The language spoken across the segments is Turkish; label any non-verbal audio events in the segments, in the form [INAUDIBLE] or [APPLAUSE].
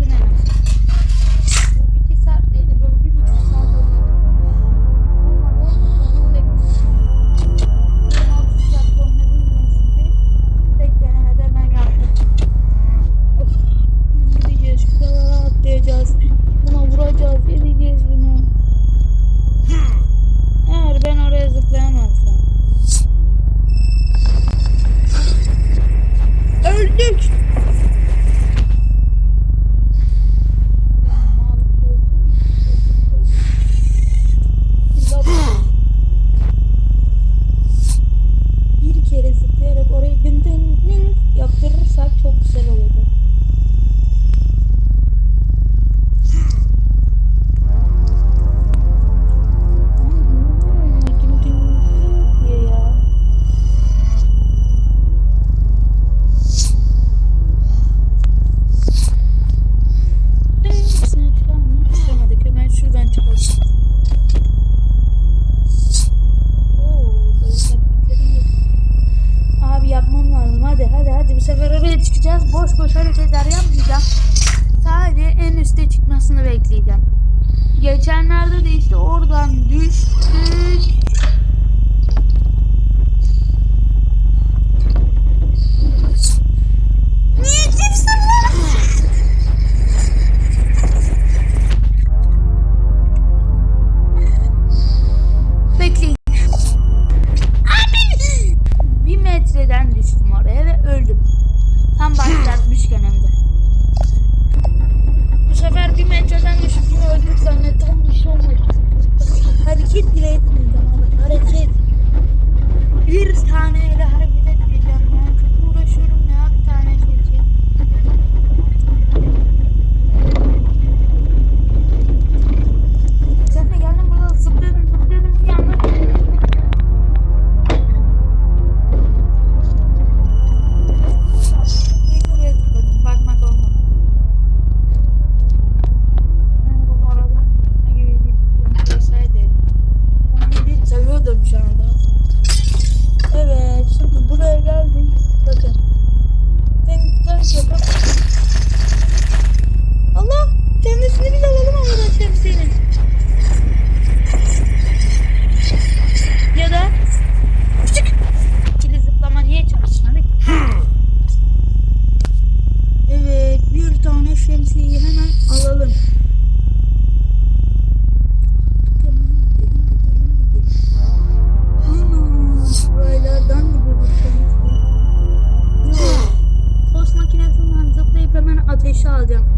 嗯。sefer oraya çıkacağız. Boş boş hareketler yapmayacağım. Sadece en üste çıkmasını bekleyeceğim. Geçenlerde de işte oradan düştük. ateşe alacağım.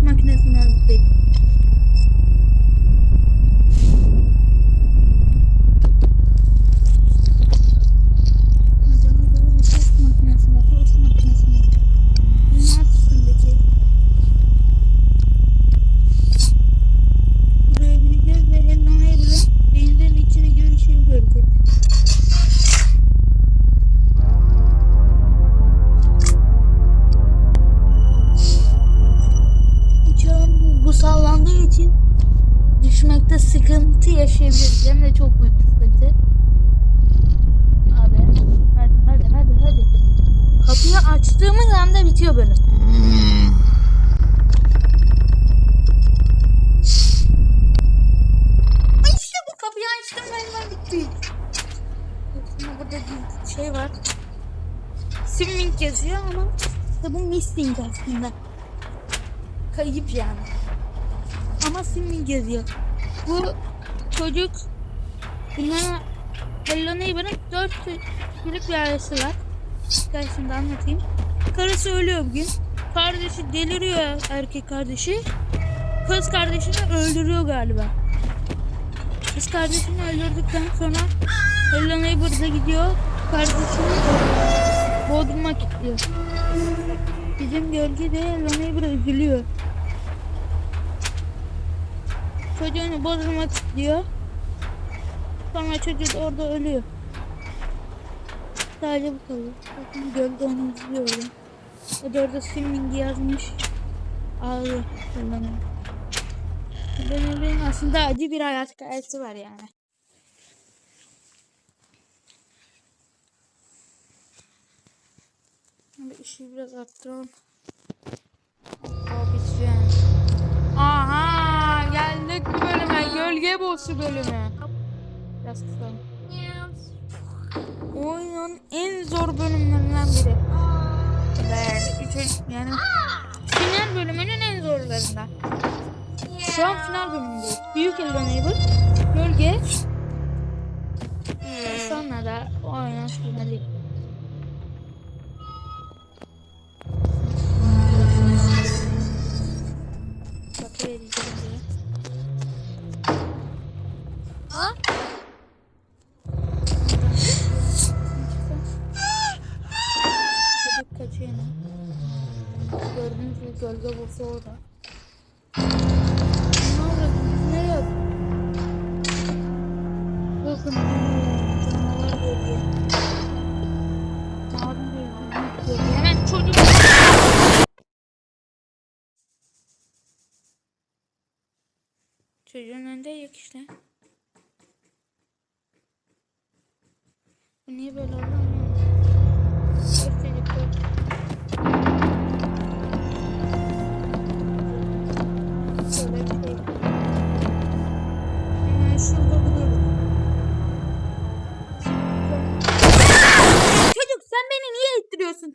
Tost makinesini düşmekte sıkıntı yaşayabiliriz. Hem de çok büyük sıkıntı. Abi hadi hadi hadi hadi. Kapıyı açtığımız anda bitiyor bölüm. Ay işte bu kapıyı açtım hemen bitti. Şimdi burada bir şey var. Swimming yazıyor ama işte bu missing aslında. Kayıp yani. Ama swimming yazıyor. Bu çocuk bunlara Hello Neighbor'ın dört çocuk bir ailesi var. Hikayesini de anlatayım. Karısı ölüyor bugün. Kardeşi deliriyor erkek kardeşi. Kız kardeşini öldürüyor galiba. Kız kardeşini öldürdükten sonra Hello Neighbor'da gidiyor. Kardeşini Bodrum'a kilitliyor. Bizim gölge de Hello Neighbor'a üzülüyor. Çocuğunu Bodrum'a kilitliyor. Sonra çocuk da orada ölüyor. Sadece bu kalıyor. Bakın gölge onu izliyorum. O da orada swimming yazmış. Ağlıyor. Neighbor. Benim, benim aslında acı bir hayat hikayesi var yani. Şimdi ışığı biraz arttıralım. O bitiyor yani. Gölge boss'u bölümü. Biraz kısalım. Oyunun en zor bölümlerinden biri. Üçüncü, yani final bölümünün en zorlarından. Şu an final bölümündeyiz. Büyük Hello Neighbor, Gölge, sonra da oyunun finali. Çocuğun önünde yok işte. Bu niye böyle oldu anlamadım.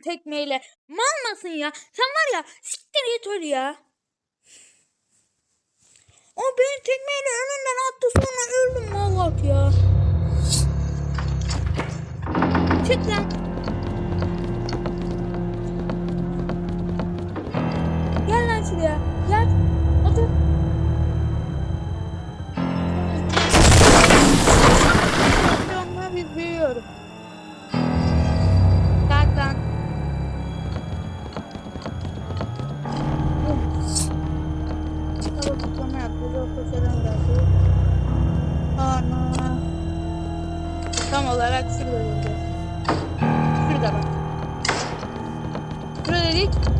Tekmeyle? Mal mısın ya? Sen var ya siktir git öyle ya. O beni tekmeyle önümden attı sonra öldüm Mavat ya. Çık lan. Gel lan şuraya. Gel. Otur. Ben bir büyüyorum. Tam olarak şurada. Şurada bak. Şurada dedik.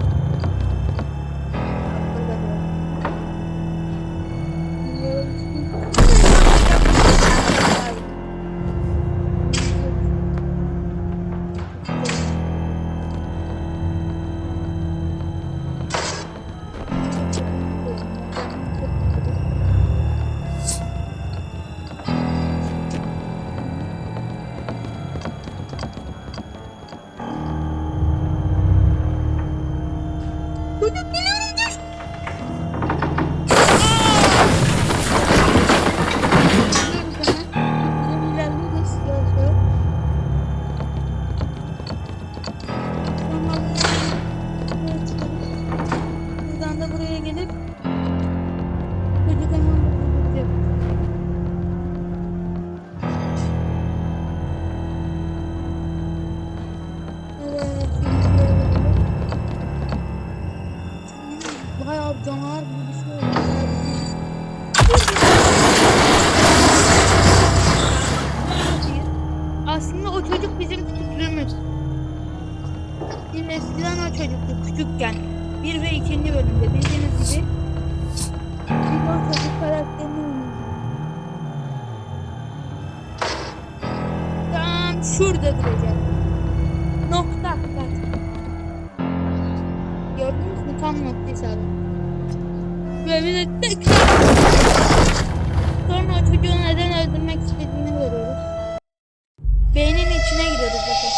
Beynin içine giriyoruz bakın.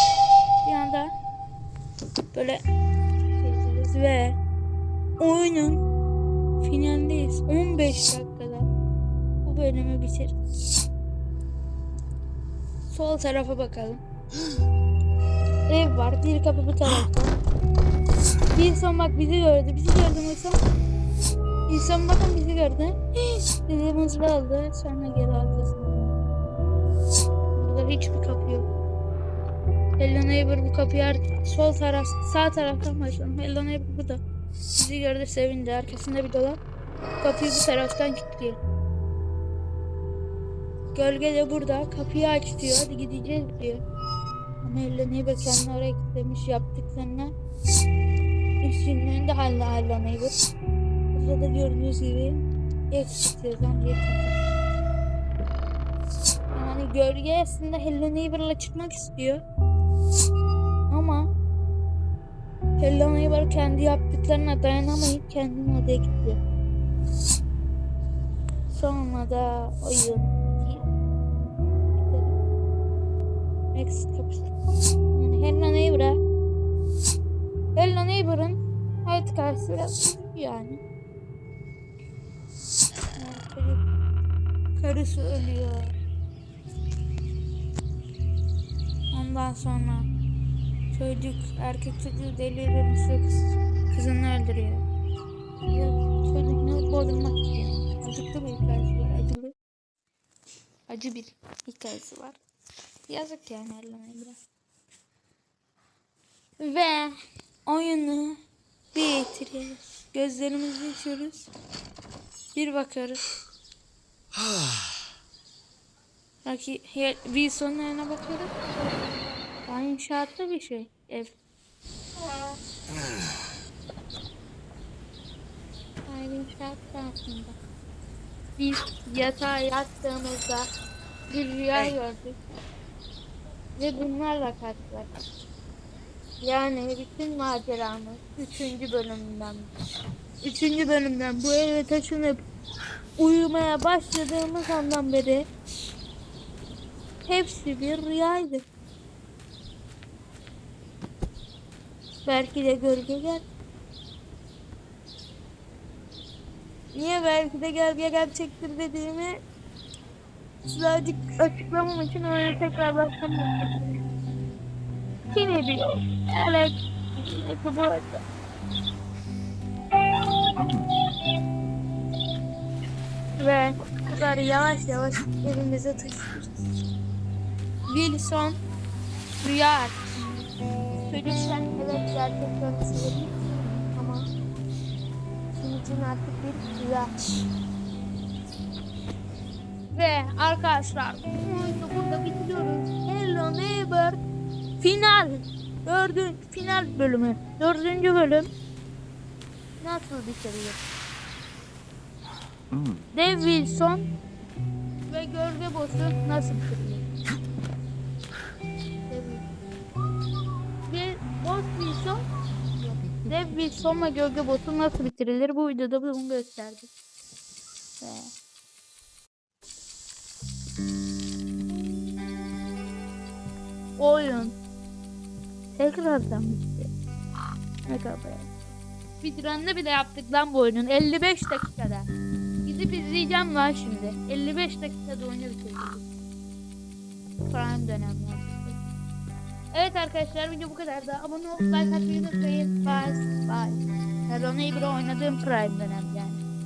Bir anda böyle geçeriz ve oyunun finalindeyiz. 15 dakikada bu bölümü bitiririz. Sol tarafa bakalım. [GASPS] Ev var. Bir kapı bu tarafta. Bir son bak bizi gördü. Bizi gördü Musa. İnsan bakın bizi gördü. Bizi mızra aldı. Sonra geri aldı. Burada hiçbir kapı yok. Hello Neighbor bu kapıyı ar- sol taraf, sağ taraftan başlayalım. Hello Neighbor bu da. Bizi gördü sevindi. Arkasında bir dolap. Kapıyı bu taraftan kilitliyor. Gölge de burada. Kapıyı aç diyor. Hadi gideceğiz diyor. Ama Hello Neighbor kendini oraya kilitlemiş yaptıklarına. Üstünlüğünde Hello Neighbor. Burada da gördüğünüz gibi exit yazan bir kapı. Gölge aslında Hello Neighbor'la çıkmak istiyor. Ama Hello Neighbor kendi yaptıklarına dayanamayıp kendini odaya gitti. Sonra da oyun kapısı. Yani Hello Neighbor'a Hello Neighbor'ın hayat karşısı biraz yani. Yani karısı ölüyor. Ondan sonra çocuk erkek çocuğu delirir kız, kızını öldürüyor. Ya çocuk ne boğdurmak istiyor. Acıklı bir hikayesi var. Acılı. Acı bir hikayesi var. Yazık yani ellemeye biraz. Ve oyunu bitiriyoruz. Gözlerimizi açıyoruz. Bir bakıyoruz. [SIGHS] Belki bir sonlarına bakıyoruz. Yani inşaatlı bir şey ev. Hayır inşaatlı aslında. Biz yatağa yattığımızda bir rüya gördük. Ve bunlarla karşılaştık. Yani bütün maceramız 3. bölümden. 3. bölümden bu eve taşınıp uyumaya başladığımız andan beri hepsi bir rüyaydı. Belki de gölge gel. Niye belki de gölge gerçektir dediğimi birazcık açıklamam için öyle tekrar başlayayım. Yine bir evet. Neyse bu arada. Ve kutuları yavaş yavaş elimize taşıyoruz. Wilson rüya Çocukken evet gerçekten severim ama için artık bir rüya. Ve arkadaşlar bu oyunu burada bitiriyoruz. Hello Neighbor final dördüncü final bölümü dördüncü bölüm nasıl bitirilir? Dave Wilson ve gölge boss'u nasıl bitirilir? Dev Wilson ve gölge boss'u nasıl bitirilir? Bu videoda bunu gösterdik. Ve... Oyun. Tekrardan bitti. Ne kadar. Speedrun'da bile yaptık lan bu oyunun 55 dakikada. Gidip izleyeceğim lan şimdi. 55 dakikada oyunu bitirdik. Prime dönemler. Evet arkadaşlar video bu kadar da abone olup like atmayı unutmayın. Bye. Bye. Hello Neighbor'ı oynadığım Prime dönem yani.